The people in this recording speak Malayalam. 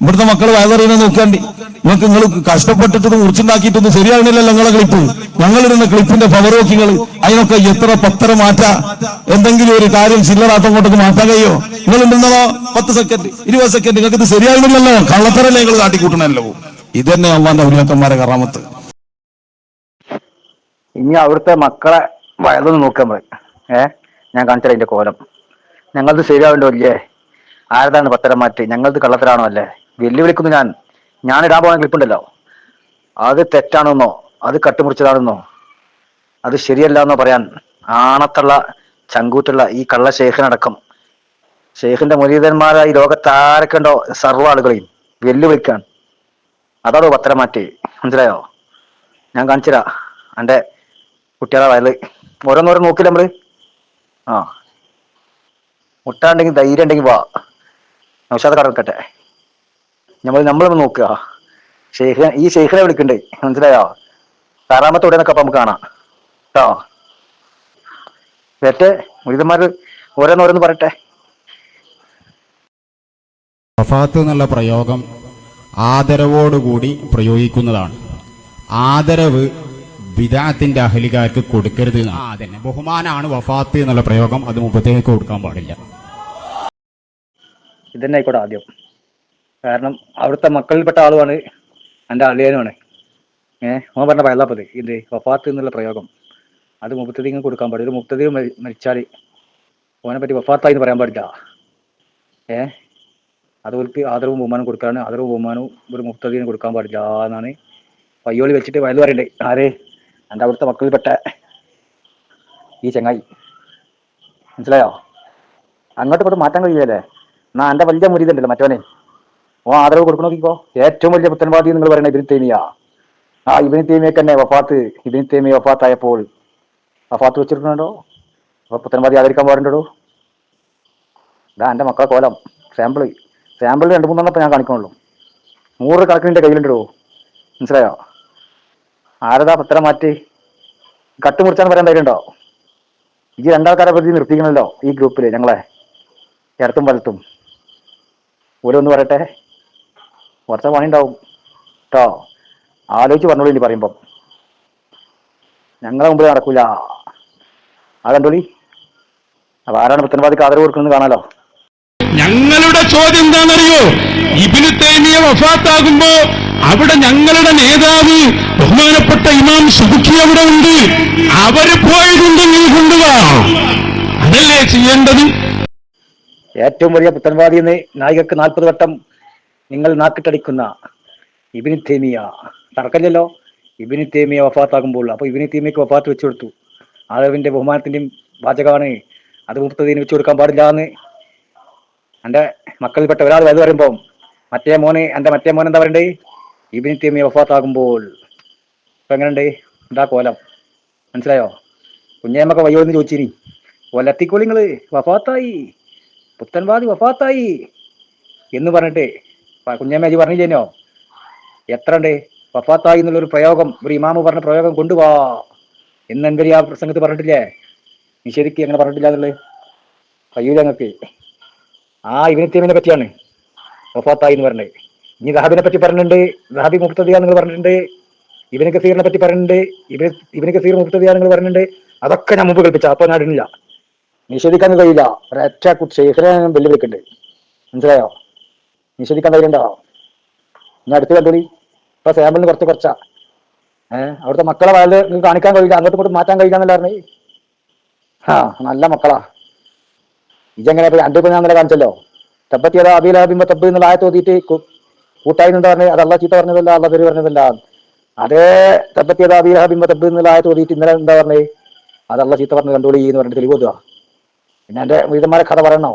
ഇവിടുത്തെ മക്കൾ വയതറിയുന്ന നോക്കാണ്ടി. നിങ്ങൾക്ക് നിങ്ങൾ കഷ്ടപ്പെട്ടിട്ട് മുറിച്ചുണ്ടാക്കിയിട്ടൊന്നും ശരിയാകുന്നില്ലല്ലോ നിങ്ങളെ ക്ലിപ്പ്. ഞങ്ങളിടുന്ന ക്ലിപ്പിന്റെ പവർ നോക്കിങ്ങൾ അതിനൊക്കെ എത്ര പത്തര മാറ്റ? എന്തെങ്കിലും ഒരു കാര്യം ചില്ലറാട്ടം കൊണ്ടൊക്കെ മാറ്റാൻ കഴിയോ? നിങ്ങൾ ഉണ്ടെന്നോ പത്ത് സെക്കൻഡ് ഇരുപത് സെക്കൻഡ് നിങ്ങൾക്ക് ഇത് ശരിയാകുന്നില്ലല്ലോ കള്ളത്തരല്ലേ നിങ്ങൾ കാട്ടിക്കൂട്ടണല്ലോ. ഇത് തന്നെ അള്ളാന്റെ ഉലിയാക്കന്മാരെ കറാമത്ത്. ഇനി അവിടുത്തെ മക്കളെ വയതൊന്ന് നോക്കാൻ പറയും ഏ? ഞാൻ കാണിച്ചാൽ കോലം. ഞങ്ങളത് ശരിയാവണ്ടോ ഇല്ലേ? ആരതാണ് പത്തരം മാറ്റി? ഞങ്ങളത് കള്ളത്തരാണോ അല്ലേ? വെല്ലുവിളിക്കുന്നു ഞാൻ. ഞാൻ ഇടാൻ പോകുന്ന ക്ലിപ്പുണ്ടല്ലോ അത് തെറ്റാണെന്നോ അത് കട്ടുമുറിച്ചതാണെന്നോ അത് ശരിയല്ല എന്നോ പറയാൻ ആണത്തുള്ള ചങ്കൂറ്റുള്ള ഈ കള്ള ശേഖനടക്കം ഷെയ്ഖിന്റെ മുരീതന്മാരായി ഈ ലോകത്ത് ആരൊക്കെ ഉണ്ടോ? സർവ ആളുകളെയും വെല്ലുവിളിക്കാൻ. അതാണോ പത്രം മാറ്റി? മനസ്സിലായോ? ഞാൻ കാണിച്ചുതരാ എന്റെ കുട്ടികളെ വയൽ ഓരോന്നോരോ നോക്കില്ല നമ്മൾ? ആ. മുട്ടാണ്ടെങ്കിൽ ധൈര്യം ഉണ്ടെങ്കിൽ വാ. നൗഷാദ് കടക്കട്ടെ നമ്മൾ നമ്മൾ നോക്കുക. ഷെയ്ഖ് ഈ ഷെയ്ഖിനെ വിളിക്കണ്ടേ? മനസ്സിലായോ? താറാമത്തെ ഉടനെ അപ്പൊ നമുക്ക് കാണാം. കേട്ടോ വെറ്റെ മുരിതന്മാര് ഓരോന്നോരോന്ന് പറയട്ടെ. വഫാത്ത് എന്നുള്ള പ്രയോഗം ആദരവോടുകൂടി പ്രയോഗിക്കുന്നതാണ്. ആദരവ് വിദാത്തിന്റെ അഹലികാർക്ക് കൊടുക്കരുത് അതന്നെ. ബഹുമാനാണ് വഫാത്ത് എന്നുള്ള പ്രയോഗം അത് മുപ്പത്തേക്ക് കൊടുക്കാൻ പാടില്ല. ഇതന്നെ ആയിക്കോട്ടെ ആദ്യം. കാരണം അവിടുത്തെ മക്കളിൽപ്പെട്ട ആളുമാണ് എന്റെ അളിയനുമാണ്. ഏഹ് ഓൻ പറഞ്ഞ പയലാപ്പത് ഇത് വഫാത്ത് എന്നുള്ള പ്രയോഗം. അത് മുപ്പത്തതിന് കൊടുക്കാൻ പാടില്ല. ഒരു മുപ്പത്തതി മരിച്ചാൽ ഓനെ പറ്റി വഫാത്തായി എന്ന് പറയാൻ പാടില്ല. ഏഹ് അതുപോലെ ആദരവും ബഹുമാനം കൊടുക്കാണ് ആദരവും ബഹുമാനവും ഒരു മുപ്പത്തതിന് കൊടുക്കാൻ പാടില്ല എന്നാണ് പയ്യോളി വെച്ചിട്ട് വയലു പറയണ്ടേ. ആര്? എന്റെ അവിടുത്തെ മക്കളിൽപ്പെട്ട ഈ ചങ്ങായി. മനസ്സിലായോ? അങ്ങോട്ട് ഇങ്ങോട്ട് മാറ്റാൻ കഴിയുമല്ലേ എന്നാ എന്റെ വലിയ മുരീതുണ്ടല്ലോ മറ്റവനെ. ഓ ആദരവ് കൊടുക്കണോ നോക്കിക്കോ ഏറ്റവും വലിയ പുത്തൻവാദി നിങ്ങൾ പറയുന്നത് ഇബിൻ തേമിയ. ആ ഇബിൻ തേമിയൊക്കെ തന്നെ വഫാത്ത്. ഇബിൻ തേമിയ വഫാത്തായപ്പോൾ വഫാത്ത് വെച്ചിട്ടുണ്ടോ അപ്പൊ പുത്തൻവാദി ആദരിക്കാൻ പാടുണ്ടോ ഇതാ എന്റെ മക്കളെ കോലം. സാമ്പിൾ. സാമ്പിൾ രണ്ട് മൂന്നെണ്ണം ഇപ്പൊ ഞാൻ കാണിക്കണുള്ളൂ. നൂറ് കണക്കിന് എന്റെ കയ്യിലുണ്ടോ? മനസ്സിലായോ? ആരതാ പത്രം മാറ്റി? കട്ടുമുറിച്ചാന്ന് പറയാൻ ധൈര്യമുണ്ടോ ഈ രണ്ടാൾക്കാരെ പ്രതി നിർത്തിക്കണല്ലോ ഈ ഗ്രൂപ്പിൽ ഞങ്ങളെ. ഇടത്തും വലത്തും. ഓരോന്ന് പറയട്ടെ. കുറച്ച് പണി ഉണ്ടാവും കേട്ടോ ആലോചിച്ച് പറഞ്ഞോളൂ ഇനി പറയുമ്പം. ഞങ്ങളെ മുമ്പിൽ നടക്കൂല. ആ കണ്ടോളി. അപ്പൊ ആരാണ് പുത്തനവാദിക്ക് ആദരവ് കൊടുക്കുന്നത് കാണാലോ? ഞങ്ങളുടെ ചോദ്യം എന്താണെന്നറിയോ? ഇബിന് തേമിയ വഫാത്താകുമ്പോ അവിടെ ഞങ്ങളുടെ നേതാവ് ബഹുമാനപ്പെട്ട ഇമാം സുബുഖി അവിടെ ഉണ്ട്. അവർ പോയതുണ്ട് നീ കൊണ്ടുവാ. അതല്ലേ ചെയ്യേണ്ടത്? ഏറ്റവും വലിയ പുത്തൻവാദി എന്ന് നായികക്ക് നാൽപ്പത് വട്ടം നിങ്ങൾ നാക്കിട്ടടിക്കുന്ന ഇബിനി തേമിയ. തർക്കമില്ലല്ലോ. ഇബിനി തേമിയ വഫാത്താകുമ്പോൾ. അപ്പോൾ ഇബിനി തേമിയക്ക് വഫാത്ത് വെച്ചു കൊടുത്തു. ആദവിന്റെ ബഹുമാനത്തിന്റെയും വാചകമാണ് അത് മുപ്പത്തതിന് വെച്ചു കൊടുക്കാൻ പാടില്ല എന്ന്. എന്റെ മക്കളിൽപ്പെട്ട ഒരാൾ വലുത് പറയുമ്പോൾ മറ്റേ മോന് എന്റെ മറ്റേ മോൻ എന്താ പറയണ്ടേ? ഇബിനി തേമിയ വഫാത്താകുമ്പോൾ. ഇപ്പൊ എങ്ങനെയുണ്ട്? എന്താ കോലം? മനസ്സിലായോ? കുഞ്ഞേമ്മക്ക് വയ്യോ എന്ന് ചോദിച്ചിനി. ഒലത്തിക്കോളി നിങ്ങൾ വഫാത്തായി. പുത്തൻവാദി വഫാത്തായി. എന്ന് പറഞ്ഞിട്ട് കുഞ്ഞമ്മേജി പറഞ്ഞില്ലേനോ? എത്ര ഉണ്ട് വഫാത്തായി എന്നുള്ളൊരു പ്രയോഗം ഒരു ഇമാമു പറഞ്ഞ പ്രയോഗം കൊണ്ടുവാ. എന്ന് എന്തരി ആ പ്രസംഗത്ത് പറഞ്ഞിട്ടില്ലേ? നിഷേധിക്ക് അങ്ങനെ പറഞ്ഞിട്ടില്ല എന്നുള്ളത്? കഴിയൂല ആ ഇവനത്തീമിനെ പറ്റിയാണ് വഫാത്തായി എന്ന് പറഞ്ഞത്. ഇനി ദഹാബിനെ പറ്റി പറഞ്ഞിട്ടുണ്ട് ദഹാബി മുക്തതിയാ നിങ്ങൾ പറഞ്ഞിട്ടുണ്ട് ഇവനൊക്കെ കസീറിനെ പറ്റി പറഞ്ഞിട്ടുണ്ട് ഇവന് ഇവനൊക്കെ കസീർ മുക്തതിയാ നിങ്ങൾ പറഞ്ഞിട്ടുണ്ട്. അതൊക്കെ ഞാൻ മുമ്പ് കൽപ്പിച്ച അപ്പൊ ഞാൻ ഇടുന്നില്ല നിഷേധിക്കാൻ കഴിയില്ല. ഒരൊറ്റ ശേഖരം വെല്ലുവിളിക്കുന്നുണ്ട് മനസ്സിലായോ? നിഷേധിക്കാൻ കഴിയണ്ടോ ഞാൻ അടുത്ത് കണ്ടോളി ഇപ്പൊ സാമ്പിളിന് കുറച്ച് കുറച്ചാ. ഏഹ് അവിടുത്തെ മക്കളെ വയൽ കാണിക്കാൻ കഴിയില്ല. അങ്ങോട്ട് ഇങ്ങോട്ട് മാറ്റാൻ കഴിയില്ല ആ നല്ല മക്കളാ. ഇജെങ്ങനെ ഇപ്പൊ ഇപ്പൊ ഞാൻ ഇന്നലെ കാണിച്ചല്ലോ. അബീല അബിമ്പോ തബ് എന്നുള്ള ആയത്ത് ഓതിയിട്ട് കൂട്ടായി എന്താ പറഞ്ഞത് അത് ചീത്ത പറഞ്ഞതല്ല അള്ള പേര് പറഞ്ഞതല്ല. അതേ തബത്തി അതാ അബീല അബിമ തബ് എന്നുള്ള ആയത്ത് ഓതിയിട്ട് ഇന്നലെ എന്താ പറഞ്ഞത് അത് അള്ള ചീത്ത പറഞ്ഞത് കണ്ടോളി എന്ന് പറഞ്ഞിട്ട് തെളിവ് പോതുവാ പിന്നെ എന്റെ വീതന്മാരെ കഥ പറയണോ?